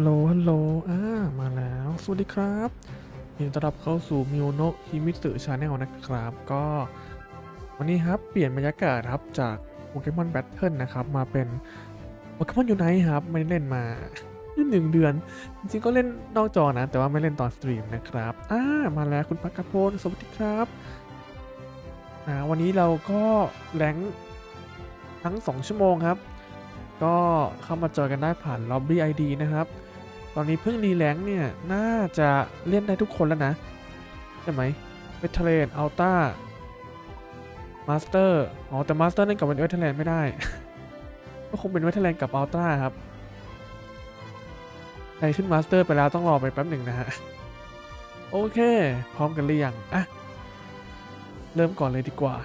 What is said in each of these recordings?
ฮัลโหลฮัลโหลอ่า มาแล้ว สวัสดีครับยินดีต้อนรับเข้าสู่มิวโนะฮิมิสึชาแนลนะครับ ก็ วันนี้ครับ เปลี่ยนบรรยากาศครับ จากโปเกมอนแบทเทิลนะครับ มาเป็นโปเกมอนยูไนครับ ไม่ได้เล่นมาหนึ่งเดือน จริงๆ ก็เล่นนอกจอนะ แต่ว่าไม่เล่นตอนสตรีมนะครับ อ่า มาแล้วคุณพักกพลสวัสดีครับอ่าวันนี้เราก็แรงทั้ง 2 ชั่วโมงครับก็เข้ามาเจอกันได้ผ่าน Lobby ID นะครับ ตอนนี้เพิ่งรีแลงค์เนี่ย น่าจะเล่นได้ทุกคนแล้วนะ ใช่ไหมเวทเทเลนอัลต้ามาสเตอร์อ๋อ แต่มาสเตอร์เล่นกับเวทเทเลนไม่ได้ ก็คงเป็นเวทเทเลนกับอัลต้าครับใครขึ้นมาสเตอร์ไปแล้วต้องรอไปแป๊บหนึ่งนะฮะ โอเค พร้อมกันหรือยังอะ เริ่มก่อนเลยดีกว่า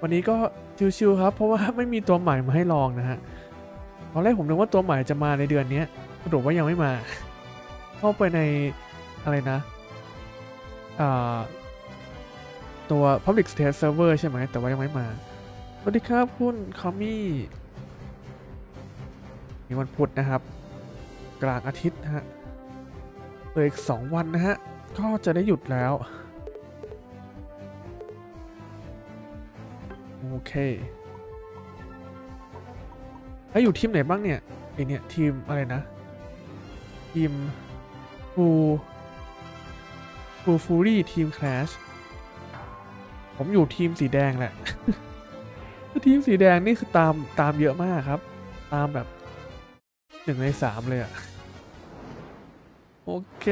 วันนี้ก็ชิวๆครับ เพราะว่าไม่มีตัวใหม่มาให้ลองนะฮะตอนแรกผมนึกว่าตัวใหม่จะมาในเดือนนี้ สรุปว่ายังไม่มา เข้าไปในอะไรนะตัว Public State Server ใช่ไหม แต่ว่ายังไม่มา สวัสดีครับคุณคอมมี่มีวันพุธนะครับ กลางอาทิตย์นะฮะเหลืออีก 2 วันนะฮะ ก็จะได้หยุดแล้ว โอเค แล้วอยู่ทีมไหนบ้างเนี่ยไอเนี่ย ทีมอะไรนะ ทีมฟูฟูฟูรี่ทีมคลาชผมอยู่ทีมสีแดงแหละทีมสีแดงนี่คือตามตามเยอะมากครับ ตามแบบหนึ่งในสามเลยอะโอเค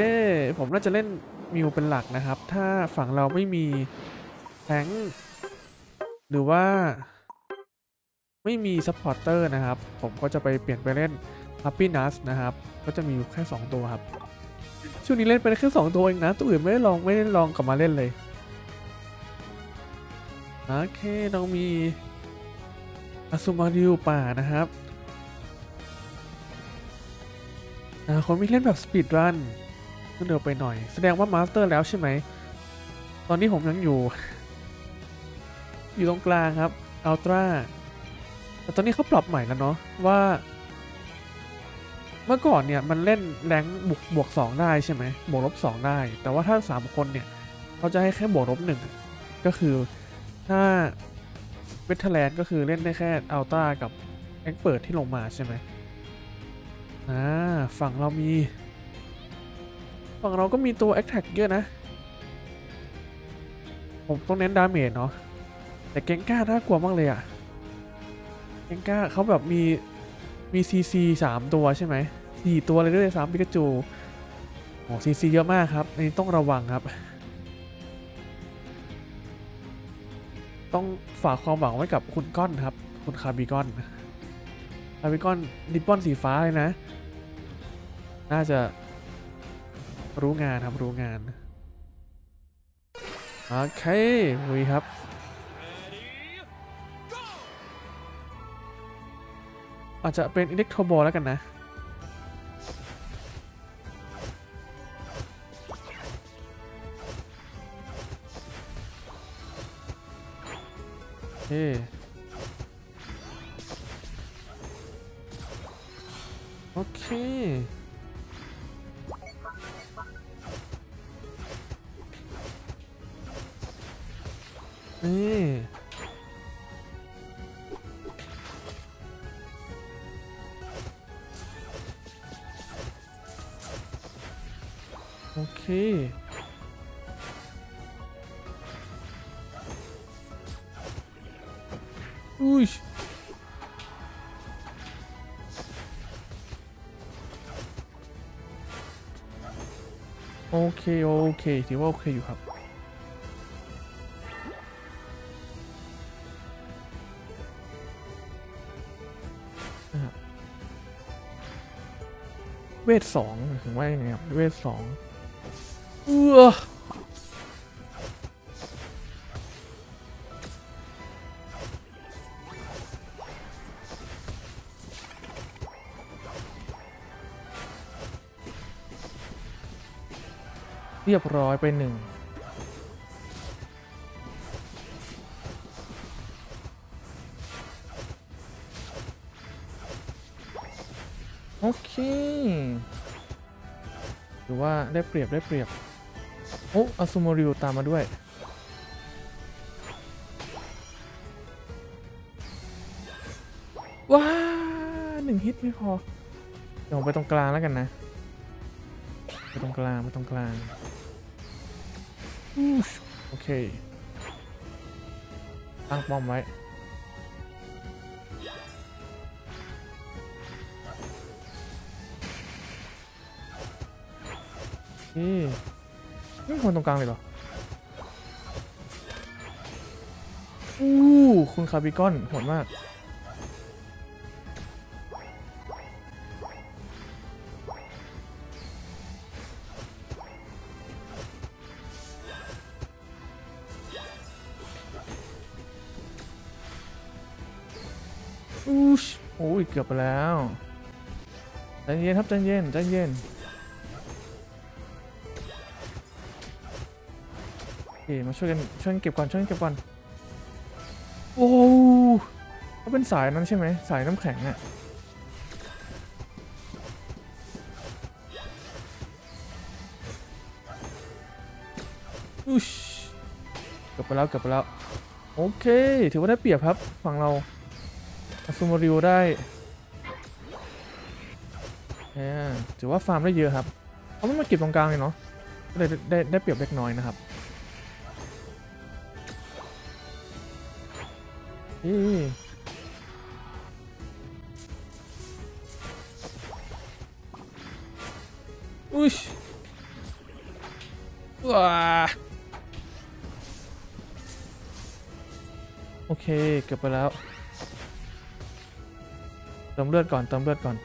ผมน่าจะเล่นมิวเป็นหลักนะครับ ถ้าฝั่งเราไม่มีแทงหรือว่าไม่มีซัพพอร์เตอร์นะครับ ผมก็จะไปเปลี่ยนไปเล่น Happy n u s นะครับ ก็จะมีอยู่แค่ 2 ตัวครับ ช่วงนี้เล่นไปได้แค่ 2 ตัวเองนะ ตัวอื่นไม่ได้ลองไม่ได้ลองกลับมาเล่นเลย โอเค เรามีอาซูมาริวป่านะครับคนม่เล่นแบบสปีดรันก็เร็วไปหน่อย แสดงว่ามาสเตอร์แล้วใช่ไหม ตอนนี้ผมยังอยู่ อยู่ตรงกลางครับอัลตร้าแต่ตอนนี้เขาปรับใหม่แล้วเนาะว่า เมื่อก่อนเนี่ยมันเล่นแรงบวกบวกสองได้ใช่ไหมบวกลบสองได้ แต่ว่าถ้าสามคนเนี่ยเขาจะให้แค่บวกลบหนึ่งก็คือถ้าเวทเทแลนก็คือเล่นได้แค่อัลต้ากับแอ็กเปิดที่ลงมาใช่ไหมอ่าฝั่งเรามี ฝั่งเราก็มีตัว a อ t แทกเยอะนะ ผมต้องเน้นดาเมจเนาะแต่เกงก้าน่ากลัวมากเลยอะเอ็งก้าเขาแบบมี มีซีซีสามตัวใช่ไหมสี่ตัวเลยด้วยสามปิกาจูโอ้ซีซีเยอะมากครับ อันนี้ต้องระวังครับ ต้องฝากความหวังไว้กับคุณก้อนครับ คุณคาร์บิกอนคาร์บิกอนริบบอนสีฟ้าเลยนะ น่าจะรู้งานครับรู้งาน โอเคลุยครับ อาจจะเป็นอิเล็กโทรบอลแล้วกันนะโอเคโอเคนี่ เค อุ้ยโอเค โอเค ถือว่าโอเคอยู่ครับนะครับเวทสองถึงว่ายังไงครับ เวทสอง เออเรียบร้อยไปหนึ่งโอเคถือว่าได้เปรียบได้เปรียบ โอ้อาซูโมริวตามมาด้วยว้าหนึ่งฮิตไม่พอ เดี๋ยวผมไปตรงกลางแล้วกันนะ ไปตรงกลางไปตรงกลางโอเค ตั้งป้อมไว้นี่ ไม่คนตรงกลางเลยเหรออู้คุณคาร์บิกอนโหดมาก อู้ชโอ้ยเกือบไปแล้วใจเย็นครับใจเย็นใจเย็น มาช่วยกันช่วยกันเก็บก่อนช่วยกันเก็บก่อนโอ้เขาเป็นสายนั้นใช่ไหมสายน้ำแข็งอะอุชเกือบไปแล้วเกือบไปแล้วโอเค ถือว่าได้เปรียบครับฝั่งเราอาซูมาริวได้แหมถือว่าฟาร์มได้เยอะครับเขาไม่มาเก็บตรงกลางเลยเนาะก็เลยได้ได้ได้เปรียบเล็กน้อยนะครับ นี่อุ้ยว้าโอเค เก็บไปแล้ว เติมเลือดก่อนเติมเลือดก่อน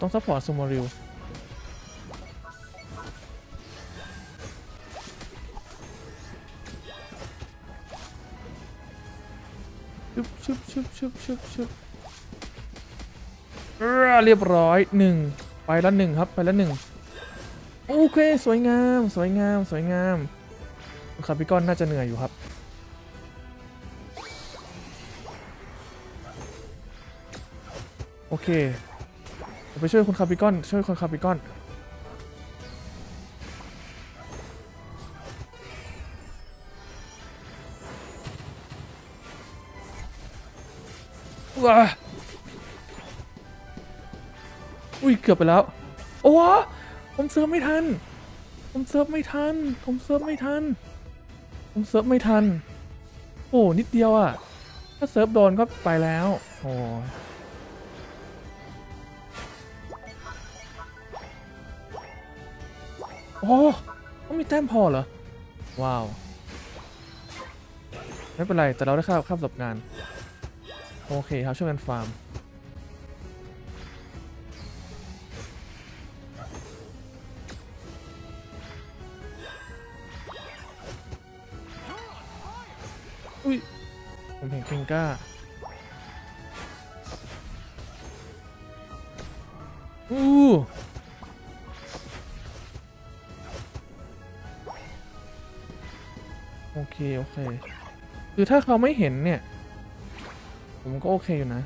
ต้องซัพพอร์ตซูโมริว ชึบชึบชึบชึบชึบเรียบร้อยหนึ่งไปล้วหนึ่งครับไปล้วหนึ่งโอเค สวยงาม สวยงาม สวยงามคาร์บิกอนน่าจะเหนื่อยอยู่ครับโอเคไปช่วยคุณคาร์บิกอนช่วยคุณคาร์บิกอน อุ้ยเกือบไปแล้ว โอ้โหผมเซิร์ฟไม่ทัน ผมเซิร์ฟไม่ทัน ผมเซิร์ฟไม่ทัน ผมเซิร์ฟไม่ทัน โอ้นิดเดียวอะ่ะ ถ้าเซิร์ฟโดนก็ไปแล้ว โอ้โอ้ต้องมีแต้มพอเหรอ ว้าว ไม่เป็นไร แต่เราได้ค่าค่าประสบการณ์ โอเคครับช่วยกันฟาร์ม อุ้ยผมเห็นเกงก้าอู้โอเค โอเค คือถ้าเขาไม่เห็นเนี่ย ผมก็โอเคอยู่นะ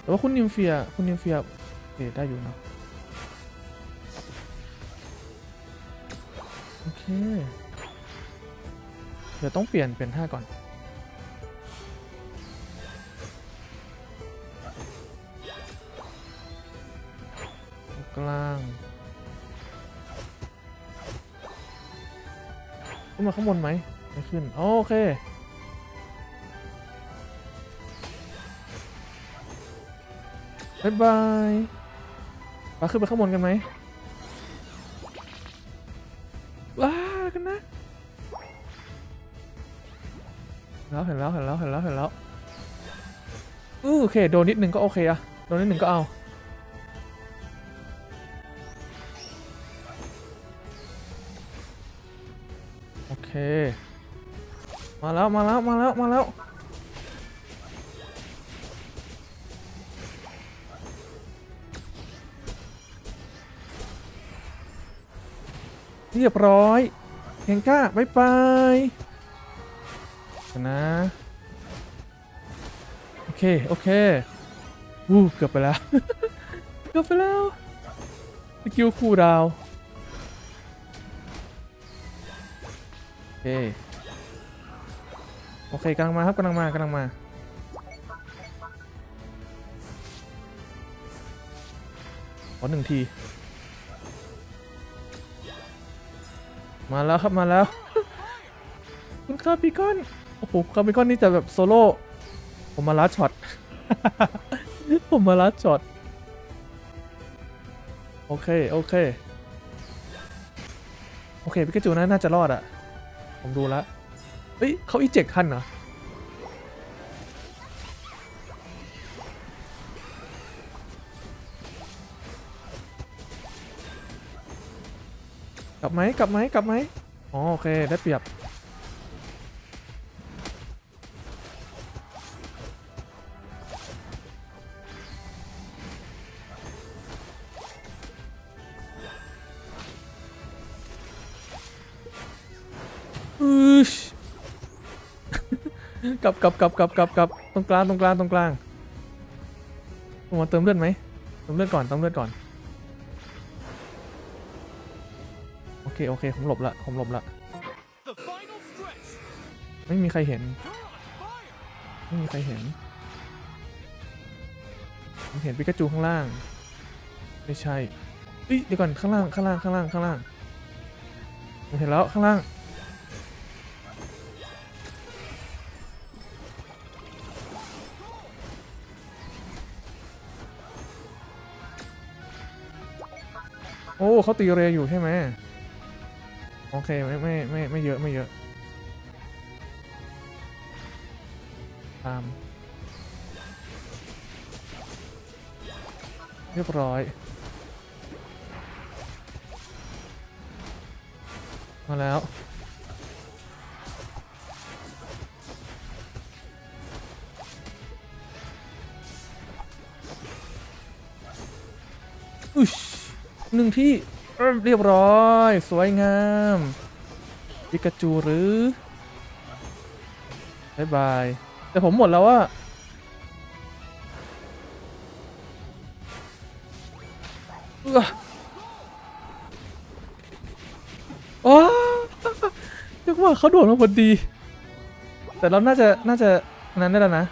แต่ว่าคุณนิมเฟีย คุณนิมเฟียเคได้อยู่เนะโอเค เดี๋ยวต้องเปลี่ยนเปลี่ยนท่าก่อนกลางขึ้นมาข้างบนไหมไม่ขึ้น โอเค บายบายปาขึ้นไปข้างบนกันไหมว้ากันนะแล้วเห็นแล้วเห็นแล้วเห็นแล้วเห็นแล้วอู้โอเคโดนนิดนึงก็โอเคอะโดนนิดนึงก็เอาโอเค มาแล้วมาแล้วมาแล้วมาแล้ว เรียบร้อยเฮงก้าบายบายนะโอเค โอเควู้เกือบไปแล้ว เกือบไปแล้วสกิลคูลดาวโอเคโอเคกำลังมาครับกำลังมากำลังมาขอหนึ่งที มาแล้วครับมาแล้ว คุณคาร์บิคอนโอ้โหคาร์บิคอนนี่จะแบบโซโล่ผมมาลัดช็อตผมมาลัดช็อตโอเคโอเคโอเคพิกาจูน่าน่าจะรอดอะผมดูแล้วเฮ้ยเขาอีเจ็กทันเหรอ ลับไหมกลับไหมกลับไหมอ๋อโอเคได้เปรียบอือชกลับกลับกลับกลับกลับกลับตรงกลางตรงกลางตรงกลางผมมาเติมเลือดไหมเติมเลือดก่อนเติมเลือดก่อน เคโอเคผมหลบละผมหลบละ The final stretch. ไม่มีใครเห็น Fire. ไม่มีใครเห็นผมเห็นปิกาจูข้างล่าง ไม่ใช่เฮ้ยเดี๋ยวก่อนข้างล่างข้างล่างข้างล่างข้างล่างผมเห็นแล้วข้างล่างโอ้เขาตีเรยอยู่ใช่ไหม โอเคไม่ไม่ไม่ไม่เยอะไม่เยอะ ตาม เรียบร้อย มาแล้วอุ๊ยหนึ่งที่ เรียบร้อย สวยงามปิกาจูหรือบายบาย แต่ผมหมดแล้วว่าอื้อว้าวเรียกว่าเขาโดดมาพอดี แต่เราน่าจะ น่าจะนนั้นได้แล้วนะ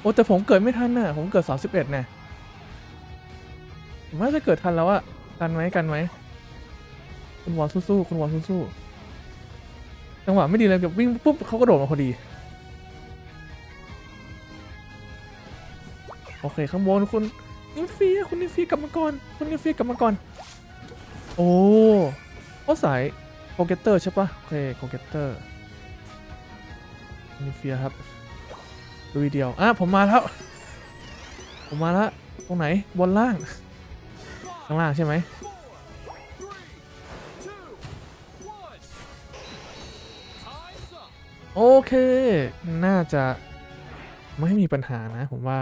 โอ้แต่ผมเกิดไม่ทันน่ะ ผมเกิด 31เนี่ยผมน่าจะเกิดทันแล้วอะ กันไหมกันไหมคุณวอลสู้ๆคุณวอลสู้ๆจังหวะไม่ดีเลยแบบวิ่งปุ๊บเขาก็โดดมาพอดี โอเคข้างบนคุณนิมเฟียคุณนิมเฟียกลับมาก่อนคุณนิมเฟียกลับมาก่อนโอ้เขาสายโคเกเตอร์ใช่ปะโอเคโคเกเตอร์นิมเฟียครับดูวิดีโออะผมมาแล้ว ผมมาแล้วตรงไหนบนล่างางล่างใช่ไหมโอเค น่าจะไม่มีปัญหานะ ผมว่า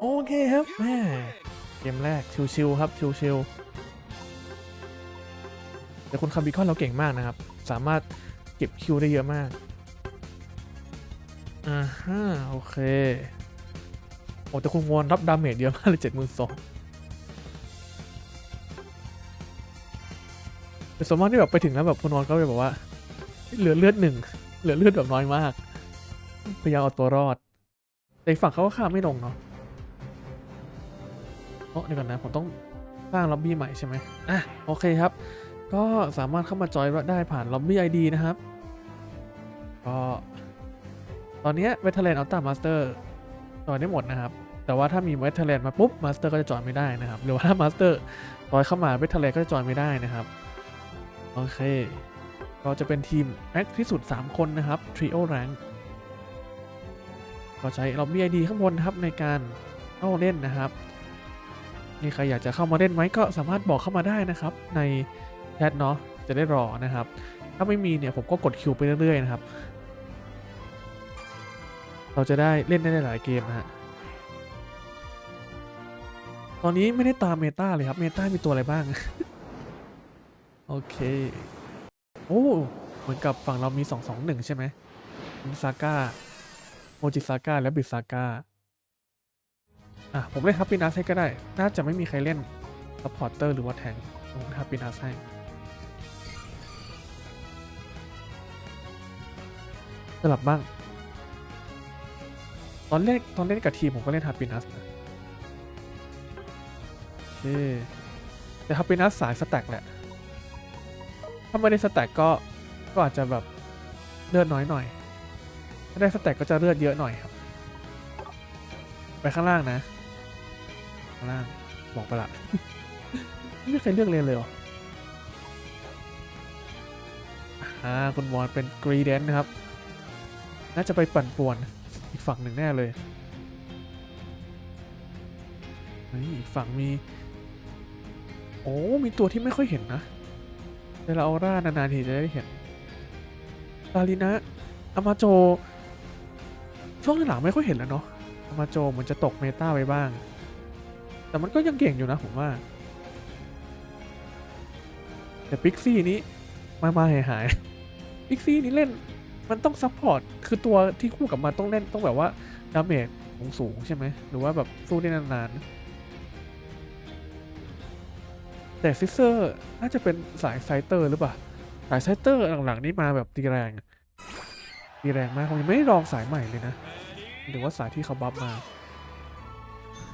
โอเคครับแม่เกมแรกชิวๆครับชิวๆ แต่คุณคาร์บิคอนเราเก่งมากนะครับ สามารถเก็บคิวได้เยอะมาก อ่าฮะโอเค โอ้แต่คุณวอนรับดาเมจเยอะมากเลยเจ็ดหมื่นสองแต่สมมติที่แบบไปถึงแล้วแบบคุณวอนก็จะบอกว่า เหลือเลือดหนึ่ง เหลือเลือดแบบน้อยมาก พยายามเอาตัวรอด แต่ฝั่งเขาก็ฆ่าไม่ลงเนาะโอ้เดี๋ยวก่อนนะ ผมต้องสร้างล็อบบี้ใหม่ใช่ไหมอะ โอเคครับ ก็สามารถเข้ามาจอยได้ผ่านล็อบบี้ไอดีนะครับ ก็ตอนนี้เวทเทเลนอัลต้ามาสเตอร์จอยได้หมดนะครับ แต่ว่าถ้ามีเวทเทเลนมาปุ๊บมาสเตอร์ก็จะจอยไม่ได้นะครับ หรือว่าถ้ามาสเตอร์จอยเข้ามาเวทเทเลนก็จะจอยไม่ได้นะครับ โอเค ก็จะเป็นทีมแอคที่สุด 3 คนนะครับ Trio Rank ก็ใช้ล็อบบี้ไอดีข้างบนครับในการเข้าเล่นนะครับมีใครอยากจะเข้ามาเล่นไหมก็สามารถบอกเข้ามาได้นะครับใน แชทเนาะจะได้รอนะครับ ถ้าไม่มีเนี่ยผมก็กดคิวไปเรื่อยๆนะครับ เราจะได้เล่นได้หลายเกมนะฮะตอนนี้ไม่ได้ตามเมตาเลยครับเมตามีตัวอะไรบ้าง โอเค โอ้ เหมือนกับฝั่งเรามี 221 ใช่ไหมมีซาก้าโมจิซาก้าและบิซาก้าอะ ผมเล่นฮับปินัสให้ก็ได้ น่าจะไม่มีใครเล่นซัพพอร์เตอร์หรือว่าแทงผมฮับปินัสให้ สลับบ้าง ตอนเล่นตอนเล่นกับทีมผมก็เล่นฮับปินัสนะโอเคแต่ฮับปินัสสายสแต็กแหละ ถ้าไม่ได้สแต็กก็ก็อาจจะแบบเลือดน้อยหน่อย ถ้าได้สแต็กก็จะเลือดเยอะหน่อยครับ ไปข้างล่างนะ ข้างล่างบอกไปละไม่มีใครเลือกเรียนเลยหรออ่าคุณวอนเป็นกรีเดนนะครับ น่าจะไปปั่นป่วนอีกฝั่งหนึ่งแน่เลยเฮ้ยอีกฝั่งมี โอ้ มีตัวที่ไม่ค่อยเห็นนะเดลาออร่านานๆทีจะได้เห็นซาลินะอามาโจ ช่วงหลังไม่ค่อยเห็นแล้วเนาะอามาโจเหมือนจะตกเมตาไปบ้าง แต่มันก็ยังเก่งอยู่นะผมว่า แต่พิกซี่นี้มามาหายหายๆพิกซี่นี้เล่น มันต้องซัพพอร์ตคือตัวที่คู่กับมันต้องเล่นต้องแบบว่าดาเมจสูงสูงใช่ไหมหรือว่าแบบสู้ได้นานๆ แต่ซิสเซอร์น่าจะเป็นสายไซเตอร์หรือเปล่า สายไซเตอร์หลังๆนี่มาแบบตีแรงตีแรงมากผมยังไม่ได้ลองสายใหม่เลยนะ หรือว่าสายที่เขาบัฟมา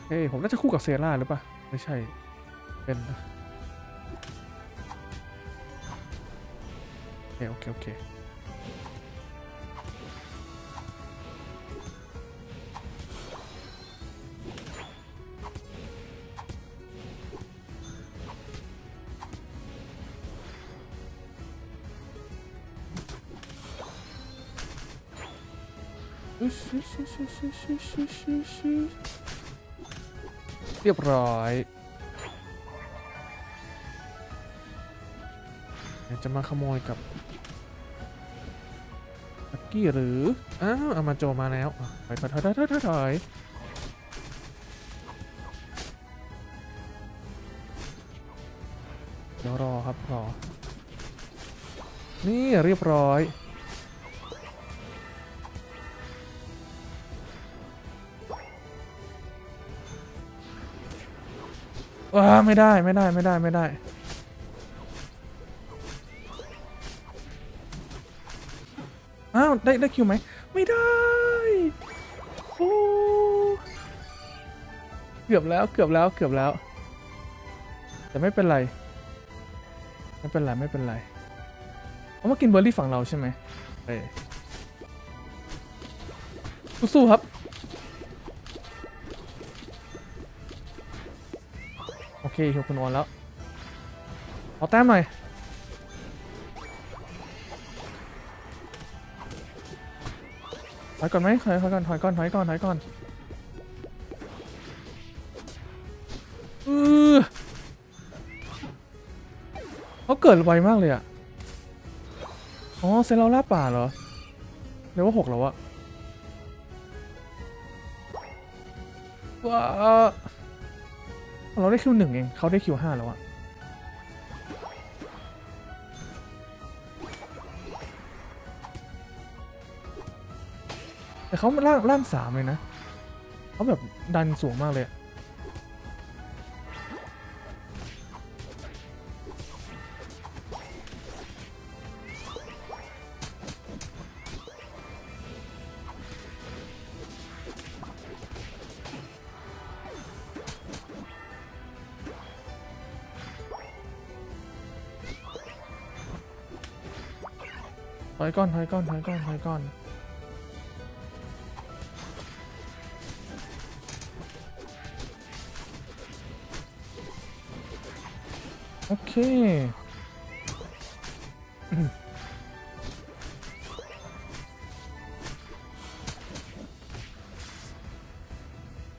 เอ้ยผมน่าจะคู่กับเซราหรือเปล่า ไม่ใช่ เป็นโอเคโอเคโอเค เรียบร้อยจะมาขโมยกับลักกี้หรือ อ้าวอามาโจมาแล้วอะถอยถอยถอยถอยถอยถอยเดี๋ยวรอครับรอ นี่เรียบร้อย ว้าไม่ได้ไม่ได้ไม่ได้ไม่ได้ อ้าว ได้ ได้คิวไหม ไม่ได้โอ้เกือบแล้วเกือบแล้วเกือบแล้ว แต่ไม่เป็นไร ไม่เป็นไร ไม่เป็นไรเอามากินเบอร์รี่ฝั่งเราใช่ไหมเออสู้ๆครับ เคโชคุณออนแล้วเอาแต้มหน่อยถอยก่อนไหมถอยถอยก่อนถอยก่อนถอยก่อนถอยก่อนเออเขาเกิดไวมากเลยอะอ๋อเซนเราล่าป่าเหรอเรียกว่าหกแล้วอะว้า เราได้คิวหนึ่งเองเขาได้คิวห้าแล้วอะแต่เขาล่างล่างสามเลยนะเขาแบบดันสูงมากเลยอะ ถอยก้อนถอยก้อนถอยก้อนถอยก้อนโอเค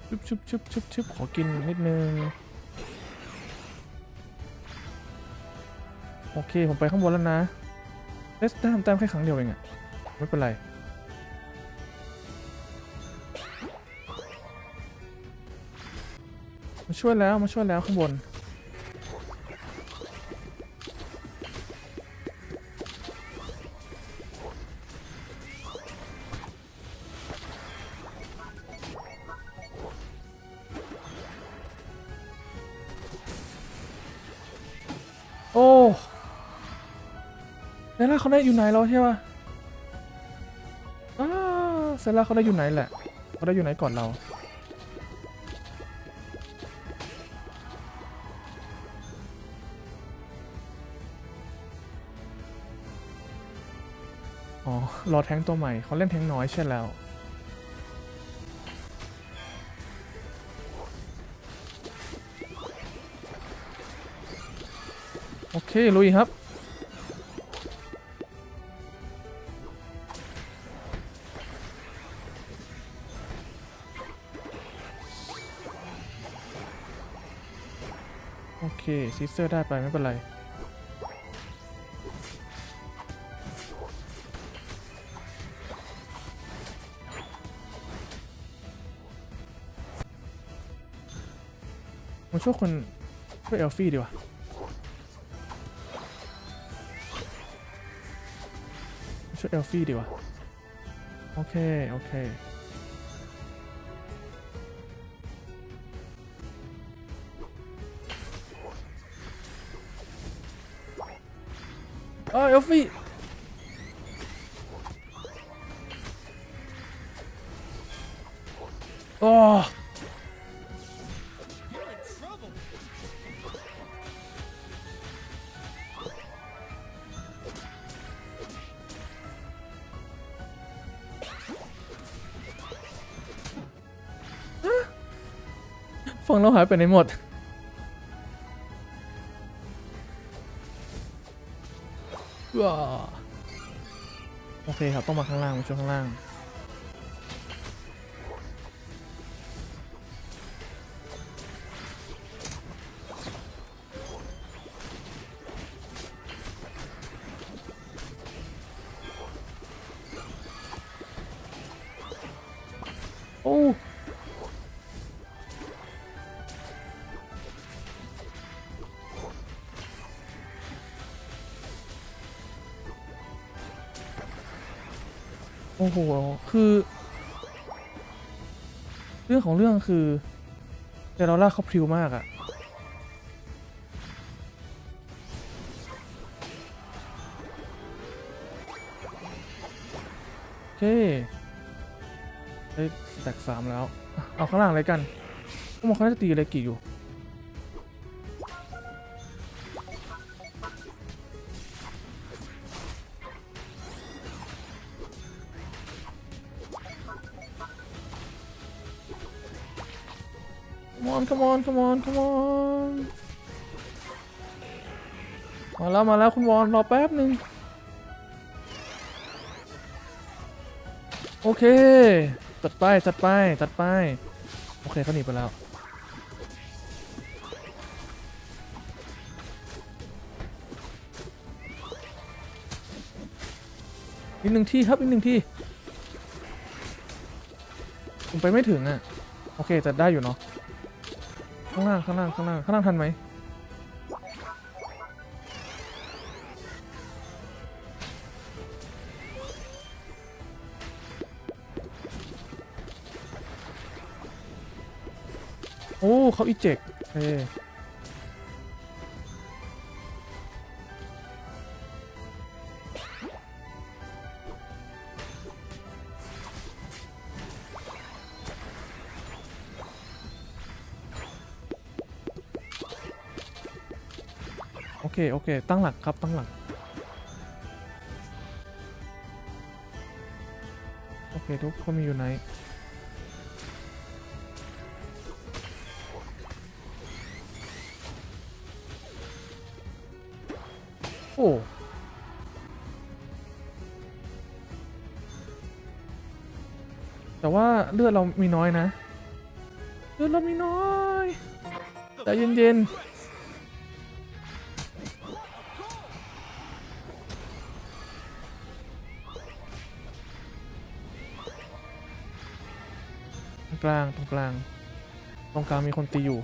ชุบชุบชุบชุบชุบขอกินนิดนึง โอเค ผมไปข้างบนแล้วนะ เลสได้ทำแต้มแค่ครั้งเดียวเองอะไม่เป็นไร มาช่วยแล้วมาช่วยแล้วข้างบนาเขาได้อยู่ไหนแล้วใช่ปะเซล่าเขาได้อยู่ไหนแหละเขาได้อยู่ไหนก่อนเรา อ๋อ รอแทงตัวใหม่ เขาเล่นแทงน้อยใช่แล้วโอเค ลุยครับ ซิสเตอร์ได้ไปไม่เป็นไร มาช่วยคนช่วยเอลฟี่ดีกว่ามาช่วยเอลฟี่ดีกว่า โอเค โอเค เออเอลฟี่โอ้ฟังเราหายไปไหนหมด โอเคครับ ต้องมาข้างล่างมาช่วยข้างล่าง โอ้โห คือ เรื่องของเรื่องคือเดลล่าเขาพริวมากอะโอเคได้แตกสามแล้ว เอาข้างล่างเลยกันพวกมันเขาจะตีอะไรกี่อยู่ Come on come on come on มาแล้วมาแล้วคุณวอนรอแป๊บหนึ่งโอเคจัดไปจัดไปจัดไปโอเคเขาหนีไปแล้วอีกหนึ่งที่ครับอีกหนึ่งที่ผมไปไม่ถึงอะ โอเคจัดได้อยู่เนาะ ข้างล่างข้างล่างข้างล่างข้างล่างทันไหมโอ้เขาอีเจกเอ เคโอเค ตั้งหลักครับตั้งหลัก โอเค ทุกคนมีอยู่ไหนโอ้แต่ว่าเลือดเรามีน้อยนะ เลือดเรามีน้อย The ใจเย็นๆ รงกลางตรงกลาง ตรงกลางมีคนตีอยู่